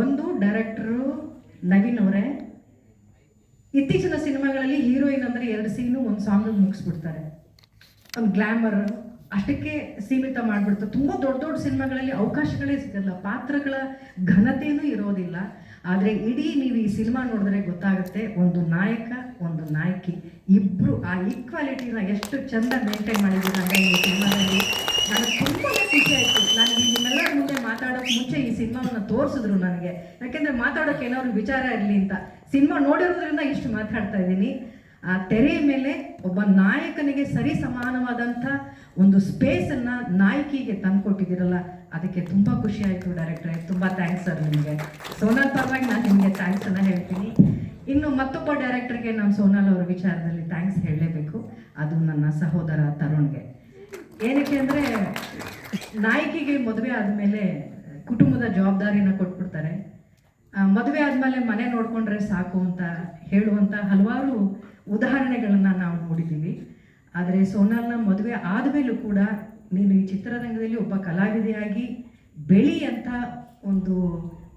ಒಂದು ಡೈರೆಕ್ಟ್ರು ನವೀನ್ ಅವರೇ, ಇತ್ತೀಚಿನ ಸಿನಿಮಾಗಳಲ್ಲಿ ಹೀರೋಯಿನ್ ಅಂದರೆ ಎರಡು ಸೀನು, ಒಂದು ಸಾಂಗ್ ಮುಗಿಸ್ಬಿಡ್ತಾರೆ. ಒಂದು ಗ್ಲಾಮರ್ ಅಷ್ಟಕ್ಕೆ ಸೀಮಿತ ಮಾಡಿಬಿಡ್ತು. ತುಂಬ ದೊಡ್ಡ ದೊಡ್ಡ ಸಿನಿಮಾಗಳಲ್ಲಿ ಅವಕಾಶಗಳೇ ಸಿಗಲ್ಲ, ಪಾತ್ರಗಳ ಘನತೆಯೂ ಇರೋದಿಲ್ಲ. ಆದರೆ ಇಡೀ ನೀವು ಈ ಸಿನಿಮಾ ನೋಡಿದ್ರೆ ಗೊತ್ತಾಗುತ್ತೆ, ಒಂದು ನಾಯಕ, ಒಂದು ನಾಯಕಿ ಇಬ್ಬರು ಆ ಈಕ್ವಾಲಿಟಿನ ಎಷ್ಟು ಚೆಂದ ಮೇಂಟೈನ್ ಮಾಡಿದ್ದೀರ ಈ ಸಿನಿಮಾದಲ್ಲಿ. ನನಗೆ ತುಂಬಾ ಖುಷಿ ಆಯಿತು ನಾನು ಈ ನಿಮ್ಮೆಲ್ಲರ ಮುಂದೆ ಮುಂಚೆ ಈ ಸಿನಿಮಾವನ್ನು ತೋರಿಸಿದ್ರು ನನಗೆ. ಯಾಕೆಂದರೆ ಮಾತಾಡೋಕೆ ಏನಾದ್ರು ವಿಚಾರ ಇರಲಿ ಅಂತ. ಸಿನಿಮಾ ನೋಡಿರೋದ್ರಿಂದ ಇಷ್ಟು ಮಾತಾಡ್ತಾ ಇದ್ದೀನಿ. ಆ ತೆರೆಯ ಮೇಲೆ ಒಬ್ಬ ನಾಯಕನಿಗೆ ಸರಿ ಸಮಾನವಾದಂಥ ಒಂದು ಸ್ಪೇಸನ್ನು ನಾಯಕಿಗೆ ತಂದುಕೊಟ್ಟಿದ್ದೀರಲ್ಲ, ಅದಕ್ಕೆ ತುಂಬ ಖುಷಿ ಆಯಿತು ಡೈರೆಕ್ಟ್ರೆ ತುಂಬ ಥ್ಯಾಂಕ್ಸ್ ಸರ್ ನಿಮಗೆ. ಸೋನಾಲ್ ಪರವಾಗಿ ನಾನು ನಿಮಗೆ ಥ್ಯಾಂಕ್ಸನ್ನು ಹೇಳ್ತೀನಿ. ಇನ್ನು ಮತ್ತೊಬ್ಬ ಡೈರೆಕ್ಟರ್ಗೆ ನಾನು ಸೋನಾಲ್ ಅವರ ವಿಚಾರದಲ್ಲಿ ಥ್ಯಾಂಕ್ಸ್ ಹೇಳಲೇಬೇಕು. ಅದು ನನ್ನ ಸಹೋದರ ತರುಣ್ಗೆ. ಏನಕ್ಕೆ ಅಂದರೆ ನಾಯಕಿಗೆ ಮದುವೆ ಆದಮೇಲೆ ಕುಟುಂಬದ ಜವಾಬ್ದಾರಿಯನ್ನು ಕೊಟ್ಬಿಡ್ತಾರೆ. ಮದುವೆ ಆದಮೇಲೆ ಮನೆ ನೋಡಿಕೊಂಡ್ರೆ ಸಾಕು ಅಂತ ಹೇಳುವಂಥ ಹಲವಾರು ಉದಾಹರಣೆಗಳನ್ನು ನಾವು ನೋಡಿದ್ದೀವಿ. ಆದರೆ ಸೋನಾಲ್ನ ಮದುವೆ ಆದಮೇಲೂ ಕೂಡ ನೀನು ಈ ಚಿತ್ರರಂಗದಲ್ಲಿ ಒಬ್ಬ ಕಲಾವಿದೆಯಾಗಿ ಬೆಳಿ ಅಂತ ಒಂದು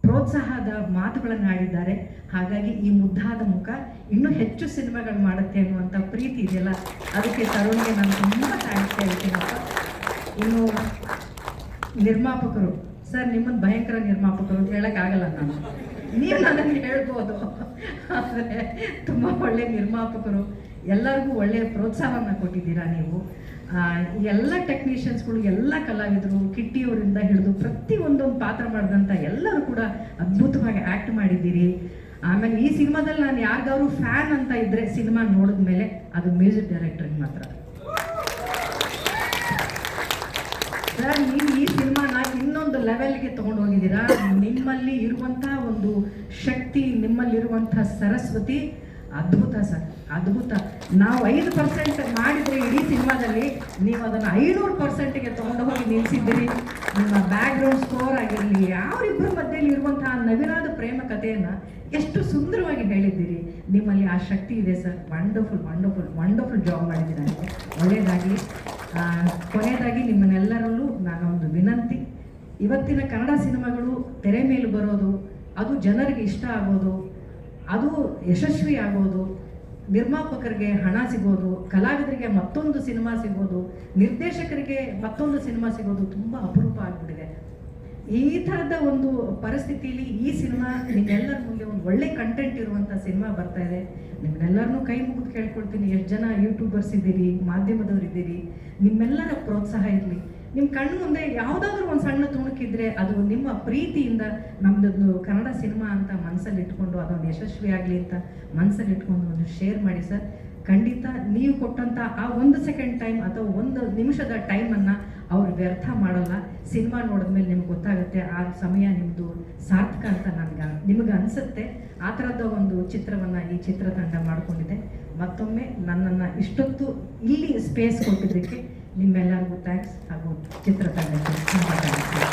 ಪ್ರೋತ್ಸಾಹದ ಮಾತುಗಳನ್ನು ಆಡಿದ್ದಾರೆ. ಹಾಗಾಗಿ ಈ ಮುದ್ದಾದ ಮುಖ ಇನ್ನೂ ಹೆಚ್ಚು ಸಿನಿಮಾಗಳು ಮಾಡುತ್ತೆ ಅನ್ನುವಂಥ ಪ್ರೀತಿ ಇದೆಯಲ್ಲ? ಅದಕ್ಕೆ ತರುಣ್ಗೆ ನಾನು ತುಂಬ ಥ್ಯಾಂಕ್ಸ್ ಹೇಳ್ತೀನಪ್ಪ ಇನ್ನು ನಿರ್ಮಾಪಕರು ಸರ್ ನಿಮ್ಮನ್ನು ಭಯಂಕರ ನಿರ್ಮಾಪಕರು ಅಂತ ಹೇಳೋಕ್ಕಾಗಲ್ಲ ನಾನು. ನೀವು ನನಗೆ ಹೇಳ್ಬೋದು. ಆದರೆ ತುಂಬ ಒಳ್ಳೆ ನಿರ್ಮಾಪಕರು, ಎಲ್ಲರಿಗೂ ಒಳ್ಳೆಯ ಪ್ರೋತ್ಸಾಹವನ್ನು ಕೊಟ್ಟಿದ್ದೀರಾ ನೀವು. ಎಲ್ಲ ಟೆಕ್ನಿಷಿಯನ್ಸ್ಗಳು, ಎಲ್ಲ ಕಲಾವಿದರು, ಕಿಟ್ಟಿಯವರಿಂದ ಹಿಡಿದು ಪ್ರತಿ ಒಂದೊಂದು ಪಾತ್ರ ಮಾಡಿದಂಥ ಎಲ್ಲರೂ ಕೂಡ ಅದ್ಭುತವಾಗಿ ಆ್ಯಕ್ಟ್ ಮಾಡಿದ್ದೀರಿ. ಆಮೇಲೆ ಈ ಸಿನಿಮಾದಲ್ಲಿ ನಾನು ಯಾರಿಗಾದ್ರು ಫ್ಯಾನ್ ಅಂತ ಇದ್ದರೆ ಸಿನಿಮಾ ನೋಡಿದ್ಮೇಲೆ ಅದು ಮ್ಯೂಸಿಕ್ ಡೈರೆಕ್ಟ್ರಿಗೆ ಮಾತ್ರ. ಸರ್ ನೀವು ಈ ಲೆವೆಲ್ಗೆ ತಗೊಂಡು ಹೋಗಿದ್ದೀರಾ ನಿಮ್ಮಲ್ಲಿ ಇರುವಂತಹ ಒಂದು ಶಕ್ತಿ ನಿಮ್ಮಲ್ಲಿರುವಂತಹ ಸರಸ್ವತಿ, ಅದ್ಭುತ ಸರ್, ಅದ್ಭುತ. ನಾವು ಐದು ಪರ್ಸೆಂಟ್ ಮಾಡಿದ್ರೆ ಇಡೀ ಸಿನಿಮಾದಲ್ಲಿ ನೀವು ಅದನ್ನು ಐನೂರು ಪರ್ಸೆಂಟ್ಗೆ ತಗೊಂಡು ಹೋಗಿ ನಿಲ್ಲಿಸಿದ್ದೀರಿ ನಿಮ್ಮ ಬ್ಯಾಕ್ಗ್ರೌಂಡ್ ಸ್ಕೋರ್ ಆಗಿರಲಿ ಯಾರಿಬ್ಬರ ಮಧ್ಯದಲ್ಲಿ ಇರುವಂತಹ ನವಿರಾದ ಪ್ರೇಮ ಕಥೆಯನ್ನು ಎಷ್ಟು ಸುಂದರವಾಗಿ ಹೇಳಿದ್ದೀರಿ. ನಿಮ್ಮಲ್ಲಿ ಆ ಶಕ್ತಿ ಇದೆ sir. Wonderful wonderful wonderful job ಮಾಡಿದ್ದೀರಾ. ಒಳ್ಳೆಯದಾಗಿ ಕೊನೆಯದಾಗಿ ನಿಮ್ಮನ್ನೆಲ್ಲರಲ್ಲೂ ನಾನೊಂದು ವಿನಂತಿ. ಇವತ್ತಿನ ಕನ್ನಡ ಸಿನಿಮಾಗಳು ತೆರೆ ಮೇಲೆ ಬರೋದು, ಅದು ಜನರಿಗೆ ಇಷ್ಟ ಆಗೋದು, ಅದು ಯಶಸ್ವಿ ಆಗೋದು, ನಿರ್ಮಾಪಕರಿಗೆ ಹಣ ಸಿಗೋದು, ಕಲಾವಿದರಿಗೆ ಮತ್ತೊಂದು ಸಿನಿಮಾ ಸಿಗೋದು, ನಿರ್ದೇಶಕರಿಗೆ ಮತ್ತೊಂದು ಸಿನಿಮಾ ಸಿಗೋದು ತುಂಬ ಅಪರೂಪ ಆಗಿಬಿಟ್ಟಿದೆ. ಈ ಥರದ ಒಂದು ಪರಿಸ್ಥಿತಿಯಲ್ಲಿ ಈ ಸಿನಿಮಾ ನಿಮ್ಮೆಲ್ಲರ ಮುಂದೆ ಒಂದು ಒಳ್ಳೆ ಕಂಟೆಂಟ್ ಇರುವಂಥ ಸಿನಿಮಾ ಬರ್ತಾ ಇದೆ. ನಿಮ್ಮೆಲ್ಲರನ್ನೂ ಕೈ ಮುಗಿದು ಕೇಳ್ಕೊಳ್ತೀನಿ. ಎಷ್ಟು ಜನ ಯೂಟ್ಯೂಬರ್ಸ್ ಇದ್ದೀರಿ, ಮಾಧ್ಯಮದವರಿದ್ದೀರಿ, ನಿಮ್ಮೆಲ್ಲರ ಪ್ರೋತ್ಸಾಹ ಇರಲಿ. ನಿಮ್ಮ ಕಣ್ಣು ಮುಂದೆ ಯಾವುದಾದ್ರೂ ಒಂದು ಸಣ್ಣ ತುಣುಕಿದ್ರೆ ಅದು ನಿಮ್ಮ ಪ್ರೀತಿಯಿಂದ ನಮ್ಮದೊಂದು ಕನ್ನಡ ಸಿನಿಮಾ ಅಂತ ಮನಸ್ಸಲ್ಲಿ ಇಟ್ಕೊಂಡು ಅದೊಂದು ಯಶಸ್ವಿ ಆಗಲಿ ಅಂತ ಮನಸ್ಸಲ್ಲಿ ಇಟ್ಕೊಂಡು ಒಂದು ಶೇರ್ ಮಾಡಿ ಸರ್. ಖಂಡಿತ ನೀವು ಕೊಟ್ಟಂಥ ಆ ಒಂದು ಸೆಕೆಂಡ್ ಟೈಮ್ ಅಥವಾ ಒಂದು ನಿಮಿಷದ ಟೈಮನ್ನು ಅವ್ರು ವ್ಯರ್ಥ ಮಾಡಲ್ಲ. ಸಿನಿಮಾ ನೋಡಿದ್ಮೇಲೆ ನಿಮ್ಗೆ ಗೊತ್ತಾಗುತ್ತೆ, ಆ ಸಮಯ ನಿಮ್ಮದು ಸಾರ್ಥಕ ಅಂತ ನನಗೆ ನಿಮಗೆ ಅನಿಸುತ್ತೆ. ಆ ಥರದ ಒಂದು ಚಿತ್ರವನ್ನು ಈ ಚಿತ್ರತಂಡ ಮಾಡಿಕೊಂಡಿದೆ. ಮತ್ತೊಮ್ಮೆ ನನ್ನನ್ನು ಇಷ್ಟೊತ್ತು ಇಲ್ಲಿ ಸ್ಪೇಸ್ ಕೊಟ್ಟಿದ್ದಕ್ಕೆ ನಿಮ್ಮೆಲ್ಲರಿಗೂ ಥ್ಯಾಂಕ್ಸ್ ಹಾಗೂ ಚಿತ್ರತಂಡಕ್ಕೆ